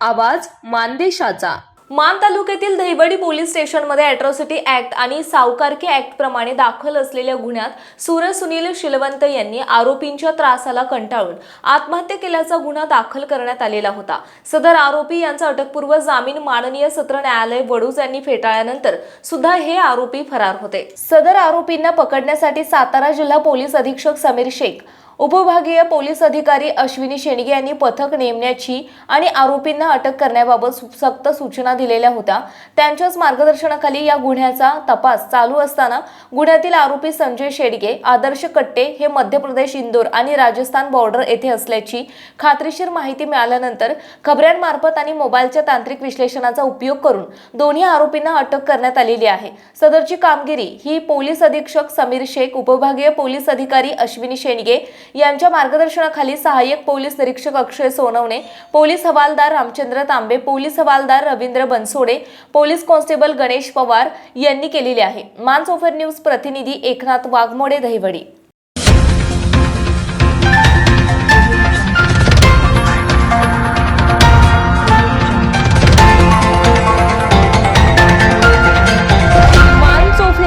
आवाज मानदेशाचा. मान तालुक्यातील दहिवडी पोलीस स्टेशनमध्ये अॅट्रॉसिटी ऍक्ट आणि सावकारकी ऍक्ट प्रमाणे दाखल असलेल्या गुन्ह्यात सूर्य सुनील शिलवंत यांनी आरोपींच्या त्रासाला कंटाळून आत्महत्या केल्याचा गुन्हा दाखल करण्यात आलेला होता. सदर आरोपी यांचा अटकपूर्व जामीन माननीय सत्र न्यायालय वडूज यांनी फेटाळल्यानंतर सुद्धा हे आरोपी फरार होते. सदर आरोपींना पकडण्यासाठी सातारा जिल्हा पोलीस अधीक्षक समीर शेख उपविभागीय पोलीस अधिकारी अश्विनी शेंडगे यांनी पथक नेमण्याची आणि आरोपींना अटक करण्याबाबत सक्त सूचना दिलेल्या होत्या. त्यांच्याच मार्गदर्शनाखाली या गुन्ह्याचा तपास चालू असताना गुन्ह्यातील आरोपी संजय शेडगे आदर्श कट्टे हे मध्य प्रदेश इंदोर आणि राजस्थान बॉर्डर येथे असल्याची खात्रीशीर माहिती मिळाल्यानंतर खबऱ्यांमार्फत आणि मोबाईलच्या तांत्रिक विश्लेषणाचा उपयोग करून दोन्ही आरोपींना अटक करण्यात आलेली आहे. सदरची कामगिरी ही पोलीस अधीक्षक समीर शेख उपविभागीय पोलीस अधिकारी अश्विनी शेंडगे यांच्या मार्गदर्शनाखाली सहाय्यक पोलीस निरीक्षक अक्षय सोनवणे पोलीस हवालदार रामचंद्र तांबे पोलीस हवालदार रवींद्र बनसोडे पोलीस कॉन्स्टेबल गणेश पवार यांनी केलेली आहे. मानसोफर न्यूज प्रतिनिधी एकनाथ वाघमोडे दहिवडी.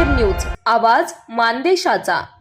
न्यूज आवाज मानदेशाचा.